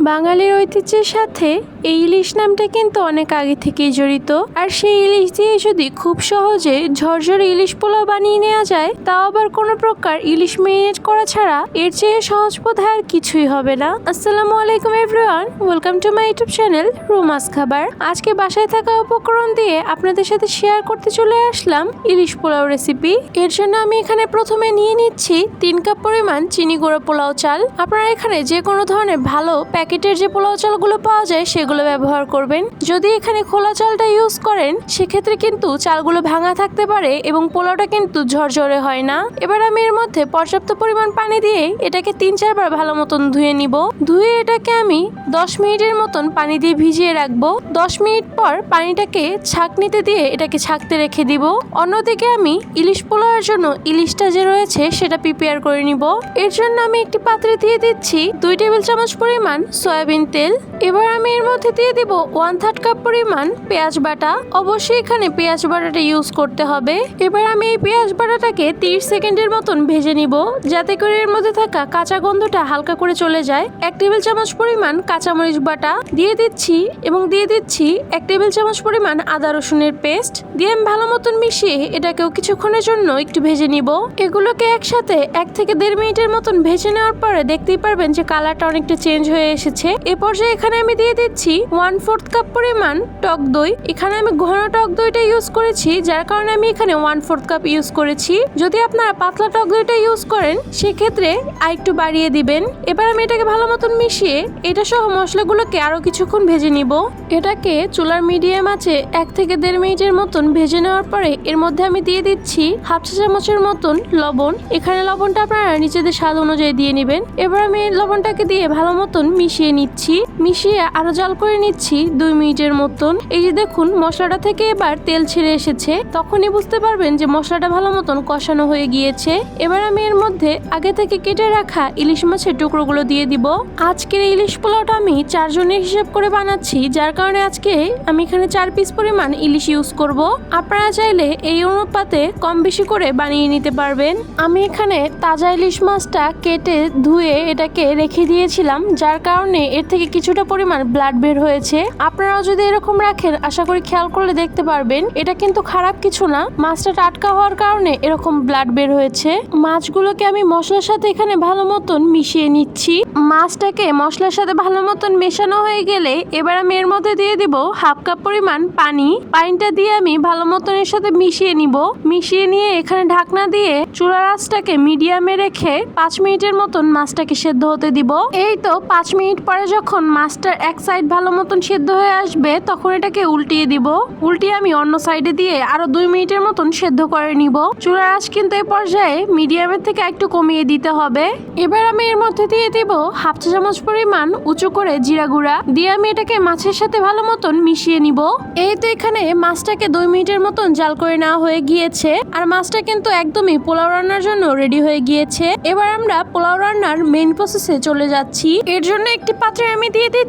বাঙালির ঐতিহ্যের সাথে এই ইলিশ নামটা কিন্তু অনেক আগে থেকেই জড়িত। আর সেই ইলিশ দিয়ে যদি খুব সহজে ঝরঝরে ইলিশ পোলাও বানিয়ে নেওয়া যায়, তাও আবার কোনো প্রকার ইলিশ মেরিনেট করা ছাড়া এর চেয়ে সহজ পথ আর কিছুই হবে না। আসসালামু আলাইকুম everyone welcome to my YouTube channel Romas খাবার আজকে বাসায় থাকা উপকরণ দিয়ে আপনাদের সাথে শেয়ার করতে চলে আসলাম ইলিশ পোলাও রেসিপি এর জন্য আমি এখানে প্রথমে নিয়ে নিচ্ছি তিন কাপ পরিমাণ চিনি গুঁড়ো পোলাও চাল। আপনারা এখানে যে কোনো ধরনের ভালো প্যাকেটের যে পোলাও চালগুলো পাওয়া যায় সেগুলো ব্যবহার করবেন। যদি এখানে খোলা চালটা ইউজ করেন, সেক্ষেত্রে কিন্তু চালগুলো ভাঙা থাকতে পারে এবং পোলাওটা কিন্তু ঝরঝরে হয় না। এবার আমি এর মধ্যে পর্যাপ্ত পরিমাণ পানি দিয়ে এটাকে তিন চারবার ভালো মতন ধুয়ে নিব। ধুয়ে এটাকে আমি দশ মিনিটের মতন পানি দিয়ে ভিজিয়ে রাখব। দশ মিনিট পর পানিটাকে ছাঁকনিতে দিয়ে এটাকে ছাঁকতে রেখে দিব। অন্যদিকে আমি ইলিশ পোলাওয়ের জন্য ইলিশটা যে রয়েছে সেটা প্রিপেয়ার করে নিব। এর জন্য আমি একটি পাত্রে দিয়ে দিচ্ছি দুই টেবিল চামচ পরিমাণ সয়াবিন তেল এবার আমি এর মধ্যে দিয়ে দিব ওয়ান থার্ড কাপ পরিমাণ পেঁয়াজ বাটা। অবশ্যই এখানে পেঁয়াজ বাটাটা ইউজ করতে হবে। এবার আমি এই পেঁয়াজ বাটাটাকে 30 সেকেন্ডের মতন ভেজে নিব, যাতে করে এর মধ্যে থাকা কাঁচা গন্ধটা হালকা করে চলে যায়। এক টেবিল চামচ পরিমাণ কাঁচামরিচ বাটা দিয়ে দিচ্ছি এবং দিয়ে দিচ্ছি এক টেবিল চামচ পরিমাণ আদা রসুনের পেস্ট। দিয়ে আমি ভালো মতন মিশিয়ে এটাকেও কিছুক্ষণের জন্য একটু ভেজে নিব। এগুলোকে একসাথে এক থেকে দেড় মিনিটের মতন ভেজে নেওয়ার পরে দেখতেই পারবেন যে কালারটা অনেকটা চেঞ্জ হয়ে এসেছে। এ পর্যায়ে এখানে আমি দিয়ে দিচ্ছি ওয়ান ফোর্থ কাপ পরিমাণ টক দই। এখানে আমি ঘন টক দইটা ইউজ করেছি, যার কারণে আমি এখানে ওয়ান ফোর্থ কাপ ইউজ করেছি। যদি আপনারা পাতলা টক দইটা ইউজ করেন, সেক্ষেত্রে আর একটু বাড়িয়ে দিবেন। এবার আমি এটাকে ভালো মতন মিশিয়ে এটা সহ মশলাগুলোকে আরও কিছুক্ষণ ভেজে নিব। এটাকে চুলার মিডিয়াম আছে এক থেকে দেড় মিনিটের মতন ভেজে নেওয়ার পরে এর মধ্যে আমি দিয়ে দিচ্ছি হাফ চা চামচের মতন লবণ। এখানে লবণটা আপনারা নিজেদের স্বাদ অনুযায়ী দিয়ে নেবেন। এবার আমি লবণটাকে দিয়ে ভালো মতন মিশিয়ে নিচ্ছি। মিশিয়ে আরও জাল করে নিচ্ছি দুই মিনিটের মতন। এই যে দেখুন, মশলাটা থেকে এবার তেল ছেড়ে এসেছে। তখনই বুঝতে পারবেন যে মশলাটা ভালো মতন কষানো হয়ে গিয়েছে। এবার আমি এর মধ্যে আগে থেকে কেটে রাখা ইলিশ মাছের টুকরোগুলো দিয়ে দিব। আজকের এই ইলিশ পোলাওটা আমি চারজনের হিসেব করে বানাচ্ছি, যার কারণে আজকে আমি এখানে চার পিস পরিমাণ ইলিশ ইউজ করব। আপনারা চাইলে এই অনুপাতে কম বেশি করে বানিয়ে নিতে পারবেন। আমি এখানে তাজা ইলিশ মাছটা কেটে ধুয়ে এটাকে রেখে দিয়েছিলাম, যার কারণে এর থেকে কিছুটা পরিমাণ ব্লাড বের হয়েছে। আপনারাও যদি এরকম রাখেন, আশা করি খেয়াল করলে দেখতে পারবেন। এটা কিন্তু খারাপ কিছু না। মাছটা টাটকা হওয়ার কারণে এরকম ব্লাড বের হয়েছে। মাছগুলোকে আমি মশলার সাথে এখানে ভালো মতন মিশিয়ে নিচ্ছি। মাছটাকে মশলার সাথে ভালো মতন মেশানো হয়ে গেলে এবার আমি এর মধ্যে দিয়ে দিব হাফ কাপ পরিমাণ পানি। পানিটা দিয়ে আমি ভালো মতন এর সাথে মিশিয়ে নিব। মিশিয়ে নিয়ে এখানে ঢাকনা দিয়ে চুলার আঁচটাকে মিডিয়ামে রেখে পাঁচ মিনিটের মতন মাছটাকে সেদ্ধ হতে দিব। এই তো পাঁচ মিনিট পরে যখন মাছটার এক সাইড ভালো মতন সেদ্ধ হয়ে আসবে, তখন এটাকে উল্টিয়ে দিব। উল্টিয়ে আমি অন্য সাইডে দিয়ে আরও দুই মিনিটের মতন সেদ্ধ করে নিব। চুলার আঁচ কিন্তু এই পর্যায়ে মিডিয়ামের থেকে একটু কমিয়ে দিতে হবে। এবার আমি এর মধ্যে দিয়ে দিব হাফ চা চামচ পরিমাণ উঁচু করে জিরা গুঁড়া। দিয়ে আমি এটাকে মাছের সাথে ভালো মতন মিশিয়ে নিব। এই তো এখানে মাছটাকে দুই মিনিটের মতন জাল করে নেওয়া হয়ে গিয়েছে। আর মাছটা কিন্তু একদমই পোলাও রান্নার জন্য রেডি হয়ে গিয়েছে। এবার আমরা পোলাও রান্নার মেইন প্রসেসে চলে যাচ্ছি। এর জন্য একটি পাত্রে আমি দিয়ে দিচ্ছি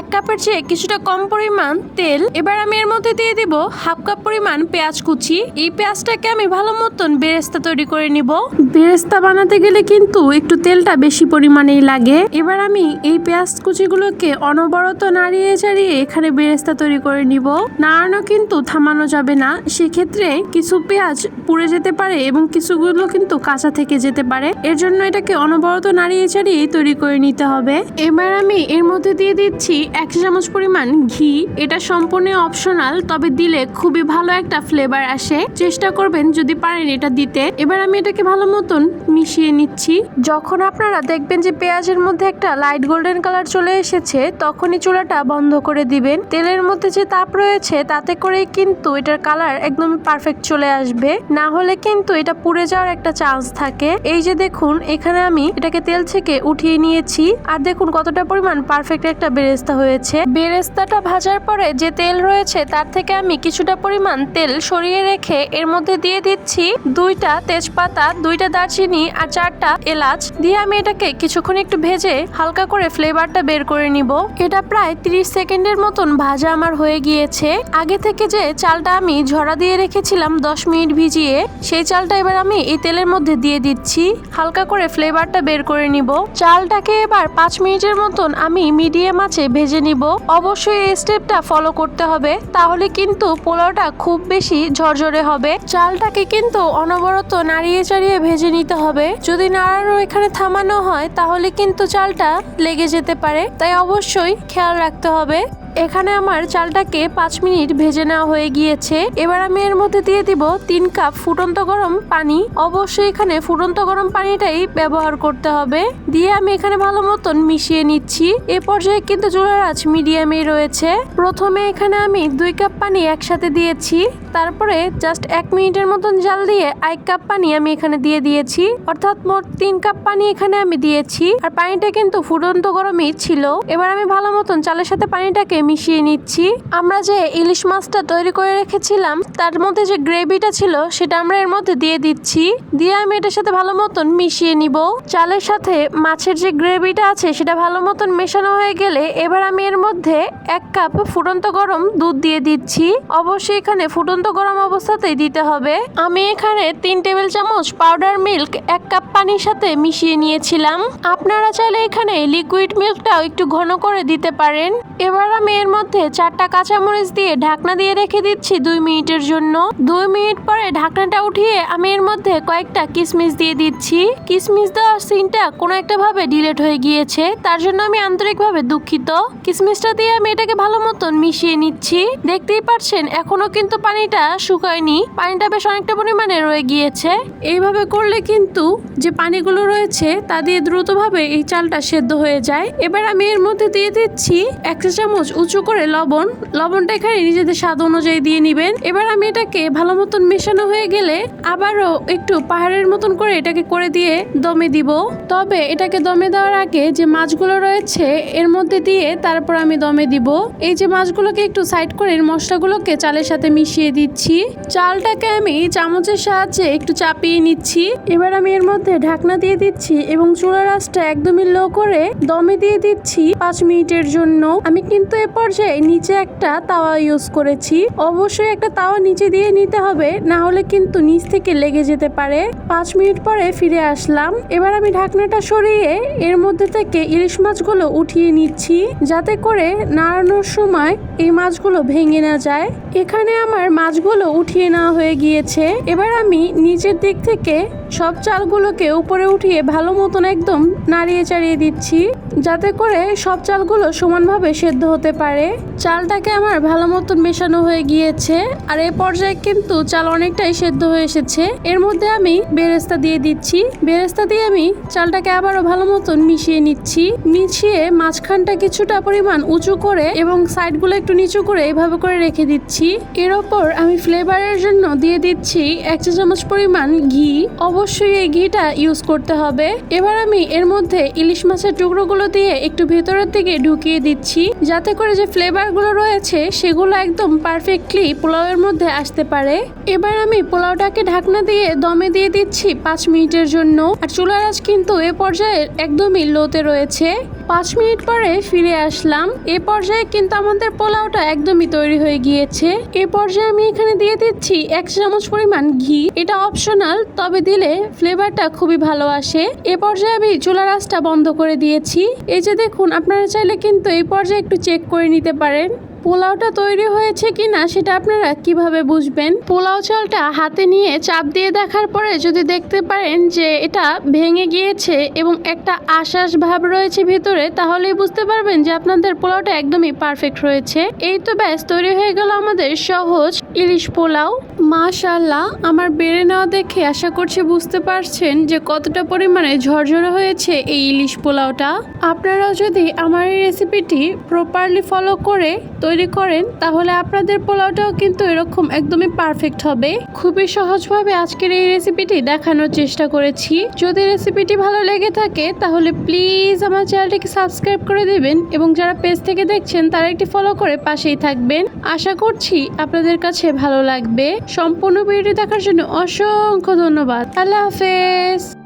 এক কাপের চেয়ে কিছুটা কম পরিমাণ তেল। এবার আমি এর মধ্যে দিয়ে দিব হাফ কাপ পরিমাণ পেঁয়াজ কুচি। এই পেঁয়াজটাকে আমি ভালো মতন বেরেস্তা তৈরি করে নিব। বেরেস্তা বানাতে গেলে কিন্তু একটু তেলটা বেশি পরিমাণেই লাগে। এবার আমি এই পেঁয়াজ কুচিগুলোকে অনবরত নাড়িয়ে চাড়িয়ে এখানে বেরেস্তা তৈরি করে নিব। নাড়ানো কিন্তু থামানো যাবে না। সেক্ষেত্রে কিছু পেঁয়াজ পুড়ে যেতে পারে এবং কিছুগুলো কিন্তু কাঁচা থেকে যেতে পারে। এর জন্য এটাকে অনবরত নাড়িয়ে চাড়িয়ে তৈরি করে নিতে হবে। এবার আমি এর মধ্যে দিয়ে দিচ্ছি এক চামচ পরিমাণ ঘি। এটা সম্পূর্ণ অপশনাল তবে দিলে খুবই ভালো একটা ফ্লেভার আসে। চেষ্টা করবেন যদি পারেন এটা দিতে। এবার আমি এটাকে ভালো মতন মিশিয়ে নিচ্ছি। যখন আপনারা দেখবেন যে পেঁয়াজের মধ্যে একটা লাইট গোল্ডেন কালার চলে এসেছে, তখনই চুলাটা বন্ধ করে দিবেন। তেলের মধ্যে যে তাপ রয়েছে, তাতে করে কিন্তু এটার কালার একদম পারফেক্ট চলে আসবে। না হলে কিন্তু এটা পুড়ে যাওয়ার একটা চান্স থাকে। এই যে দেখুন, এখানে আমি এটাকে তেল থেকে উঠিয়ে নিয়েছি। আর দেখুন কতটা পরিমাণ পারফেক্ট একটা বেরেস্তা হয়েছে। বেরেস্তাটা ভাজার পরে যে তেল রয়েছে, তার থেকে আমি কিছুটা পরিমাণ তেল সরিয়ে রেখে এর মধ্যে দিয়ে দিচ্ছি দুইটা তেজপাতা, দুইটা দারচিনি আর চারটা এলাচ। দিয়ে আমি এটাকে কিছুক্ষণ একটু ভেজে হালকা করে ফ্লেভারটা বের করে নিব। এটা প্রায় 30 সেকেন্ডের মতন ভাজা আমার হয়ে গিয়েছে। আগে থেকে যে চালটা আমি ঝরা দিয়ে রেখেছিলাম 10 মিনিট ভিজিয়ে, সেই চালটা এবার আমি এই তেলের মধ্যে দিয়ে দিচ্ছি। হালকা করে ফ্লেভারটা বের করে নিব। চালটাকে এবার পাঁচ মিনিটের মতন আমি মিডিয়াম আঁচে ভেজে নিব। অবশ্যই এই স্টেপটা ফলো করতে হবে, তাহলে কিন্তু পোলাওটা খুব বেশি ঝরঝরে হবে। চালটাকে কিন্তু অনবরত নাড়িয়ে চাড়িয়ে ভেজে নিতে হবে। যদি নাড়ানো এখানে থামানো হয়, তাহলে কিন্তু চালটা লেগে যেতে পারে। তাই অবশ্যই খেয়াল রাখতে হবে। এখানে আমার চালটাকে পাঁচ মিনিট ভেজে নেওয়া হয়ে গিয়েছে। এবার আমি এর মধ্যে দিয়ে দিব তিন কাপ ফুটন্ত গরম পানি। অবশ্যই এখানে ফুটন্ত গরম পানিটাই ব্যবহার করতে হবে। দিয়ে আমি এখানে ভালো মতন মিশিয়ে নিচ্ছি। এ পর্যায়ে কিন্তু চুলার আঁচ মিডিয়ামে রয়েছে। প্রথমে এখানে আমি দুই কাপ পানি একসাথে দিয়েছি। তারপরে জাস্ট এক মিনিটের মতন জাল দিয়ে এক কাপ পানি আমি এখানে দিয়ে দিয়েছি। অর্থাৎ মোট তিন কাপ পানি এখানে আমি দিয়েছি। আর পানিটা কিন্তু ফুটন্ত গরমই ছিল। এবার আমি ভালো মতন চালের সাথে পানিটাকে মিশিয়ে নিচ্ছি। আমরা যে ইলিশ মাছটা তৈরি করে রেখেছিলাম, তার মধ্যে যে গ্রেভিটা ছিল, সেটা আমরা এর মধ্যে দিয়ে দিচ্ছি। দিয়ে আমি এটার সাথে ভালো মতন মিশিয়ে নিব। চালের সাথে মাছের যে গ্রেভিটা আছে, সেটা ভালো মতন মেশানো হয়ে গেলে এবার আমি এর মধ্যে এক কাপ ফুটন্ত গরম দুধ দিয়ে দিচ্ছি। অবশ্যই এখানে ফুটন্ত গরম অবস্থাতেই দিতে হবে। আমি এখানে তিন টেবিল চামচ পাউডার মিল্ক এক কাপ পানির সাথে মিশিয়ে নিয়েছিলাম। আপনারা চাইলে এখানে লিকুইড মিল্কটাও একটু ঘন করে দিতে পারেন। এবার আমি এর মধ্যে চারটা কাঁচামরিচ দিয়ে ঢাকনা দিয়ে রেখে দিচ্ছি দুই মিনিটের জন্য। দুই মিনিট পরে ঢাকনাটা উঠিয়ে আমি এর মধ্যে কয়েকটা কিশমিশ দিয়ে দিচ্ছি। কিশমিশ দেওয়ার সিনটা কোনো একটা ভাবে ডিলেট হয়ে গিয়েছে, তার জন্য আমি আন্তরিকভাবে দুঃখিত। কিশমিশটা দিয়ে আমি এটাকে ভালো মতন মিশিয়ে নিচ্ছি। দেখতেই পাচ্ছেন এখনও কিন্তু পানিটা শুকায়নি। পানিটা বেশ অনেকটা পরিমাণে রয়ে গিয়েছে। এইভাবে করলে কিন্তু যে পানিগুলো রয়েছে, তা দিয়ে দ্রুতভাবে এই চালটা সেদ্ধ হয়ে যায়। এবার আমি এর মধ্যে দিয়ে দিচ্ছি এক চামচ উঁচু করে লবণ, লবণটা এখানে নিজেদের স্বাদ অনুযায়ী দিয়ে নিবেন। এবার আমি এটাকে ভালো মতন মেশানো হয়ে গেলে আবারও একটু পাহাড়ের মতন করে এটাকে করে দিয়ে দমে দিব। তবে এটাকে দমে দেওয়ার আগে যে মাছগুলো রয়েছে, এর মধ্যে দিয়ে তারপর আমি দমে দিব। এই যে মাছগুলোকে একটু সাইড করে মশলাগুলোকে চালের সাথে মিশিয়ে দিচ্ছি। চালটাকে আমি চামচের সাহায্যে একটু চাপিয়ে নিচ্ছি। এবার আমি এর মধ্যে ঢাকনা দিয়ে দিচ্ছি এবং চুলার আঁচটা একদমই লো করে দমে দিয়ে দিচ্ছি পাঁচ মিনিটের জন্য। আমি কিন্তু এ পর্যায়ে নিচে একটা তাওয়া ইউজ করেছি। অবশ্যই একটা তাওয়া নিচে দিয়ে নিতে হবে, না হলে কিন্তু নিচ থেকে লেগে যেতে পারে। পাঁচ মিনিট পরে ফিরে আসলাম। এবার আমি ঢাকনাটা সরিয়ে এর মধ্যে থেকে ইলিশ মাছগুলো উঠিয়ে নিচ্ছি, যাতে করে নাড়ানোর সময় এই মাছগুলো ভেঙে না যায়। এখানে আমার মাছগুলো উঠিয়ে নেওয়া হয়ে গিয়েছে। এবার আমি নিচের দিক থেকে সব চালগুলোকে উপরে উঠিয়ে ভালো মতন একদম নাড়িয়ে চাড়িয়ে দিচ্ছি। যাতে করে সব চালগুলো সমানভাবে সেদ্ধ হতে পারে। চালটাকে আমার ভালো মতন মেশানো হয়ে গিয়েছে। আর এই পর্যায়ে কিন্তু চাল অনেকটাই সেদ্ধ হয়ে এসেছে। এর মধ্যে আমি বেরেস্তা দিয়ে দিচ্ছি। বেরেস্তা দিয়ে আমি চালটাকে আবারও ভালো মতন মিশিয়ে নিচ্ছি। মিশিয়ে মাঝখানটা কিছুটা পরিমাণ উঁচু করে এবং সাইডগুলো একটু নিচু করে এভাবে করে রেখে দিচ্ছি। এর ওপর আমি ফ্লেভারের জন্য দিয়ে দিচ্ছি এক চা চামচ পরিমাণ ঘি। অবশ্যই এই ঘিটা ইউজ করতে হবে। এবার আমি এর মধ্যে ইলিশ মাছের টুকরোগুলো দিয়ে একটু ভেতরের দিকে ঢুকিয়ে দিচ্ছি। যাতে করে যে ফ্লেভারগুলো রয়েছে, সেগুলো একদম পারফেক্টলি পোলাওয়ের মধ্যে আসতে পারে। এবার আমি পোলাওটাকে ঢাকনা দিয়ে দমে দিয়ে দিচ্ছি পাঁচ মিনিটের জন্য। আর চুলার আজ কিন্তু এ পর্যায়ে একদমই লোতে রয়েছে। পাঁচ মিনিট পরে ফিরে আসলাম। এ পর্যায়ে কিন্তু আমাদের পোলাওটা একদমই তৈরি হয়ে গিয়েছে। এ পর্যায়ে আমি এখানে দিয়ে দিচ্ছি এক চামচ পরিমাণ ঘি। এটা অপশনাল তবে দিলে ফ্লেভারটা খুবই ভালো আসে। এ পর্যায়ে আমি চুলা রাসটা বন্ধ করে দিয়েছি। এই যে দেখুন, আপনারা চাইলে কিন্তু এই পর্যায়ে একটু চেক করে নিতে পারেন। পোলাওটা তৈরি হয়েছে কি না সেটা আপনারা কীভাবে বুঝবেন? পোলাও চালটা হাতে নিয়ে চাপ দিয়ে দেখার পরে যদি দেখতে পারেন যে এটা ভেঙে গিয়েছে এবং একটা আশ্বাস ভাব রয়েছে ভিতরে, তাহলেই বুঝতে পারবেন যে আপনাদের পোলাওটা একদমই পারফেক্ট রয়েছে। এই তো ব্যাস, তৈরি হয়ে গেল আমাদের সহজ ইলিশ পোলাও। মাশাল্লাহ আমার বেড়ে নেওয়া দেখে আশা করছি বুঝতে পারছেন যে কতটা পরিমাণে ঝরঝরে হয়েছে এই ইলিশ পোলাওটা। আপনারাও যদি আমার এই রেসিপিটি প্রপারলি ফলো করে তৈরি করেন, তাহলে আপনাদের পোলাওটাও কিন্তু এরকম একদমই পারফেক্ট হবে। খুবই সহজভাবে আজকের এই রেসিপিটি দেখানোর চেষ্টা করেছি। যদি রেসিপিটি ভালো লেগে থাকে, তাহলে প্লিজ আমার চ্যানেলটিকে সাবস্ক্রাইব করে দেবেন এবং যারা পেজ থেকে দেখছেন, তারা একটি ফলো করে পাশেই থাকবেন। আশা করছি আপনাদের কাছে ভালো লাগবে। সম্পূর্ণ ভিডিও দেখার জন্য অসংখ্য ধন্যবাদ। আল্লাহ হাফেজ!